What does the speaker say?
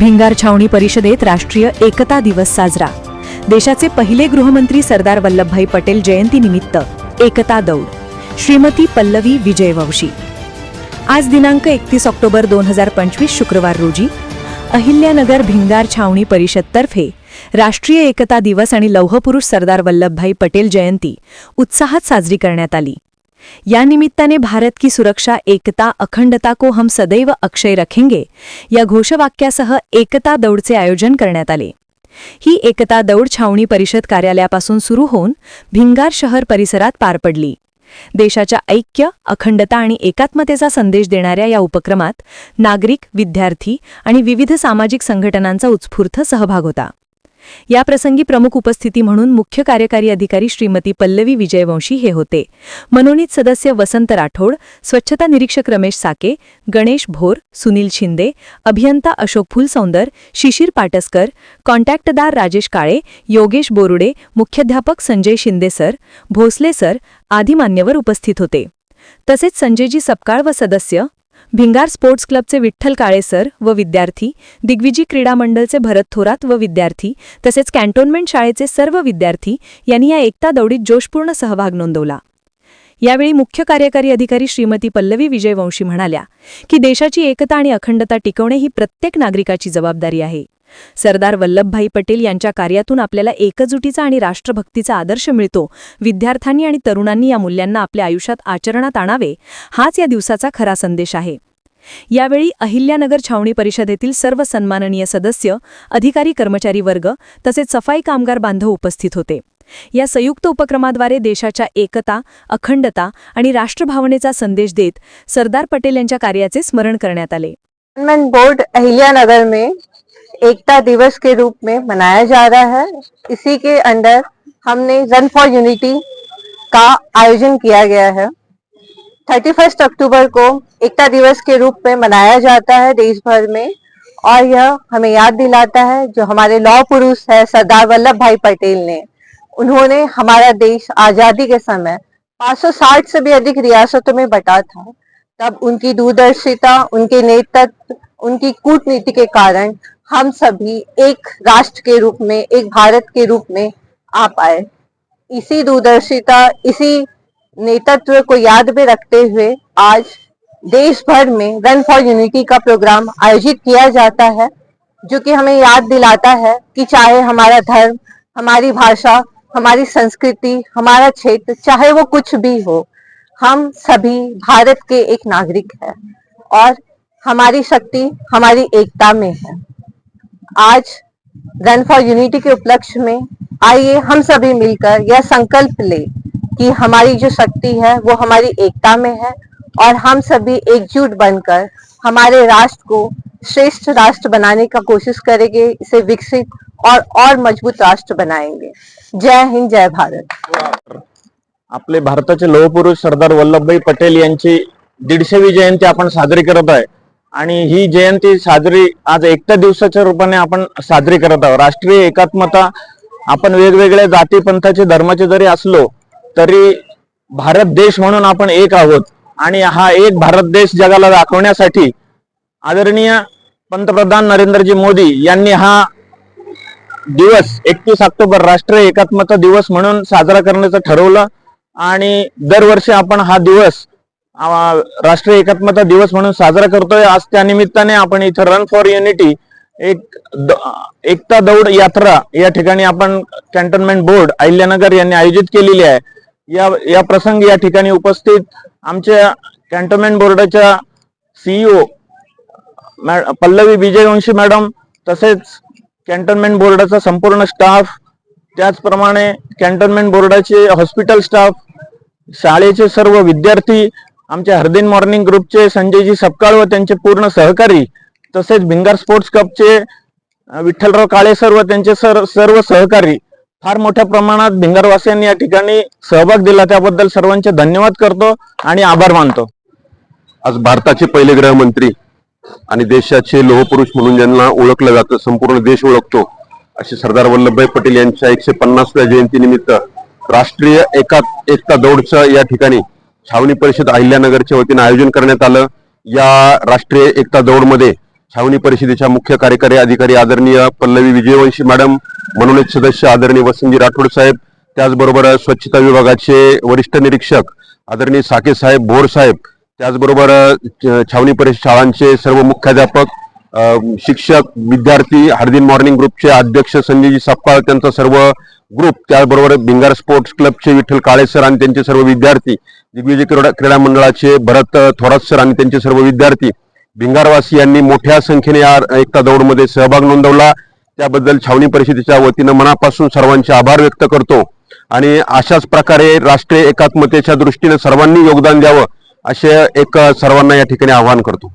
भिंगार छावणी परिषदेत राष्ट्रीय एकता दिवस साजरा. देशाचे पहिले गृहमंत्री सरदार वल्लभभाई पटेल जयंतीनिमित्त एकता दौड. श्रीमती पल्लवी विजयवंशी. आज दिनांक एकतीस ऑक्टोबर दोन हजार पंचवीस शुक्रवार रोजी अहिल्यानगर भिंगार छावणी परिषदतर्फे राष्ट्रीय एकता दिवस आणि लौहपुरुष सरदार वल्लभभाई पटेल जयंती उत्साहात साजरी करण्यात आली. या निमित्ताने भारत की सुरक्षा एकता अखंडता को हम सदैव अक्षय रखेंगे या घोषवाक्यासह एकता दौडचे आयोजन करण्यात आले. ही एकता दौड छावणी परिषद कार्यालयापासून सुरू होऊन भिंगार शहर परिसरात पार पडली. देशाच्या ऐक्य अखंडता आणि एकात्मतेचा संदेश देणाऱ्या या उपक्रमात नागरिक विद्यार्थी आणि विविध सामाजिक संघटनांचा उत्स्फूर्त सहभाग होता. याप्रसंगी प्रमुख उपस्थिती म्हणून मुख्य कार्यकारी अधिकारी श्रीमती पल्लवी विजयवंशी हे होते. मनोनीत सदस्य वसंत राठोड स्वच्छता निरीक्षक रमेश साके गणेश भोर सुनील शिंदे अभियंता अशोक फुलसौंदर शिशिर पाटसकर कॉन्टॅक्टदार राजेश काळे योगेश बोरुडे मुख्याध्यापक संजय शिंदे सर भोसले सर आदी मान्यवर उपस्थित होते. तसेच संजयजी सपकाळ व सदस्य भिंगार स्पोर्ट्स क्लबचे विठ्ठल काळे सर व विद्यार्थी दिग्विजी क्रीडा मंडळचे भरत थोरात व विद्यार्थी तसेच कॅन्टोन्मेंट शाळेचे सर्व विद्यार्थी यांनी या एकता दौडीत जोशपूर्ण सहभाग नोंदवला. यावेळी मुख्य कार्यकारी अधिकारी श्रीमती पल्लवी विजयवंशी म्हणाल्या की देशाची एकता आणि अखंडता टिकवणे ही प्रत्येक नागरिकाची जबाबदारी आहे. सरदार वल्लभभाई पटेल यांच्या कार्यातून आपल्याला एकजुटीचा आणि राष्ट्रभक्तीचा आदर्श मिळतो. विद्यार्थ्यांनी आणि तरुणांनी या मूल्यांना आपल्या आयुष्यात आचरणात आणावे हाच या दिवसाचा खरा संदेश आहे. यावेळी अहिल्यानगर छावणी परिषदेतील सर्व सन्माननीय सदस्य अधिकारी कर्मचारी वर्ग तसेच सफाई कामगार बांधव उपस्थित होते. या संयुक्त उपक्रमाद्वारे देशाच्या एकता अखंडता आणि राष्ट्रभावनेचा संदेश देत सरदार पटेल यांच्या कार्याचे स्मरण करण्यात आले. बोर्ड अहिल्यानगर में एकता दिवस के रूप में मनाया जा रहा है। इसी के अंदर हमने रन फॉर यूनिटी का आयोजन किया गया है। थर्टी फ़र्स्ट अक्टूबर को एकता दिवस के रूप में मनाया जाता है देश भर में और यह हमें याद दिलाता है जो हमारे लौह पुरुष है सरदार वल्लभ भाई पटेल ने। उन्होंने हमारा देश आज़ादी के समय 560 से भी अधिक रियासतों में बटा था। तब उनकी दूरदर्शिता, उनके नेतृत्व, उनकी कूटनीति के कारण हम सभी एक राष्ट्र के रूप में, एक भारत के रूप में आ पाए। इसी दूरदर्शिता, इसी नेतृत्व को याद में रखते हुए आज देश भर में रन फॉर यूनिटी का प्रोग्राम आयोजित किया जाता है, जो कि हमें याद दिलाता है कि चाहे हमारा धर्म, हमारी भाषा, हमारी संस्कृति, हमारा क्षेत्र, चाहे वो कुछ भी हो, हम सभी भारत के एक नागरिक हैं और हमारी शक्ति, हमारी एकता में है। आज रन फॉर यूनिटी के उपलक्ष्य में आइए हम सभी मिलकर यह संकल्प ले कि हमारी जो शक्ति है वो हमारी एकता में है और हम सभी एकजुट बनकर हमारे राष्ट्र को श्रेष्ठ राष्ट्र बनाने का कोशिश करेंगे इसे विकसित और और मजबूत राष्ट्र बनाएंगे। जय हिंद जय भारत। आपले भारताचे लोहपुरुष सरदार वल्लभभाई पटेल यांची दीडशेवी जयंती आपण साजरी करत आहे. आणि ही जयंती साजरी आज एकट्या दिवसाच्या रूपाने आपण साजरी करत आहोत. राष्ट्रीय एकात्मता आपण वेगवेगळ्या जाती पंथाचे धर्माचे जरी असलो तरी भारत देश म्हणून आपण एक आहोत. आणि हा एक भारत देश जगाला दाखवण्यासाठी आदरणीय पंतप्रधान नरेंद्रजी मोदी यांनी हा दिवस एकतीस ऑक्टोबर राष्ट्रीय एकात्मता दिवस म्हणून साजरा करण्याचं ठरवलं. आणि दरवर्षी आपण हा दिवस राष्ट्रीय एकात्मता दिवस म्हणून साजरा करतोय. आज त्या निमित्ताने आपण इथं रन फॉर युनिटी एक द- एकता दौड यात्रा या ठिकाणी आपण कॅन्टोन्मेंट बोर्ड अहिल्यानगर यांनी आयोजित केलेली आहे. या या प्रसंगी या ठिकाणी उपस्थित आमच्या कॅन्टोन्मेंट बोर्डाच्या सीईओ मॅ- पल्लवी विजयवंशी मॅडम तसेच कॅन्टोन्मेंट बोर्डाचा संपूर्ण स्टाफ त्याचप्रमाणे कॅन्टोन्मेंट बोर्डाचे हॉस्पिटल स्टाफ शाळेचे सर्व विद्यार्थी आमच्या हरदिन मॉर्निंग ग्रुपचे संजयजी सपकाळ व त्यांचे पूर्ण सहकारी तसेच भिंगार स्पोर्ट्स कपचे विठ्ठलराव काळे सर व त्यांचे सर सर्व सहकारी फार मोठ्या प्रमाणात भिंगारवासियांनी या ठिकाणी सहभाग दिला. त्याबद्दल सर्वांचे धन्यवाद करतो आणि आभार मानतो. आज भारताचे पहिले गृहमंत्री आणि देशाचे लोहपुरुष म्हणून ज्यांना ओळखलं जातं संपूर्ण देश ओळखतो असे सरदार वल्लभभाई पटेल यांच्या एकशे पन्नासव्या जयंतीनिमित्त राष्ट्रीय एका एकता दौडचं या ठिकाणी छावणी परिषद अहिल्यानगरच्या वतीने आयोजन करण्यात आलं. या राष्ट्रीय एकता दौडमध्ये छावणी परिषदेच्या मुख्य कार्यकारी अधिकारी आदरणीय पल्लवी विजयवंशी मॅडम मनोनीत सदस्य आदरणीय वसंतजी राठोड साहेब त्याचबरोबर स्वच्छता विभागाचे वरिष्ठ निरीक्षक आदरणीय साके साहेब भोर साहेब त्याचबरोबर छावणी परिषद शाळांचे सर्व मुख्याध्यापक शिक्षक विद्यार्थी हार्दिन मॉर्निंग ग्रुपचे अध्यक्ष संजयजी सप्पाळ त्यांचा सर्व ग्रुप त्याचबरोबर भिंगार स्पोर्ट्स क्लबचे विठ्ठल काळे सर आणि त्यांचे सर्व विद्यार्थी दिग्विजय क्रीडा क्रीडा मंडळाचे भरत थोरात सर आणि त्यांचे सर्व विद्यार्थी भिंगारवासी यांनी मोठ्या संख्येने या एकता दौडमध्ये सहभाग नोंदवला. त्याबद्दल छावणी परिषदेच्या वतीनं मनापासून सर्वांचे आभार व्यक्त करतो आणि अशाच प्रकारे राष्ट्रीय एकात्मतेच्या दृष्टीने सर्वांनी योगदान द्यावं असे एक सर्वांना या ठिकाणी आवाहन करतो.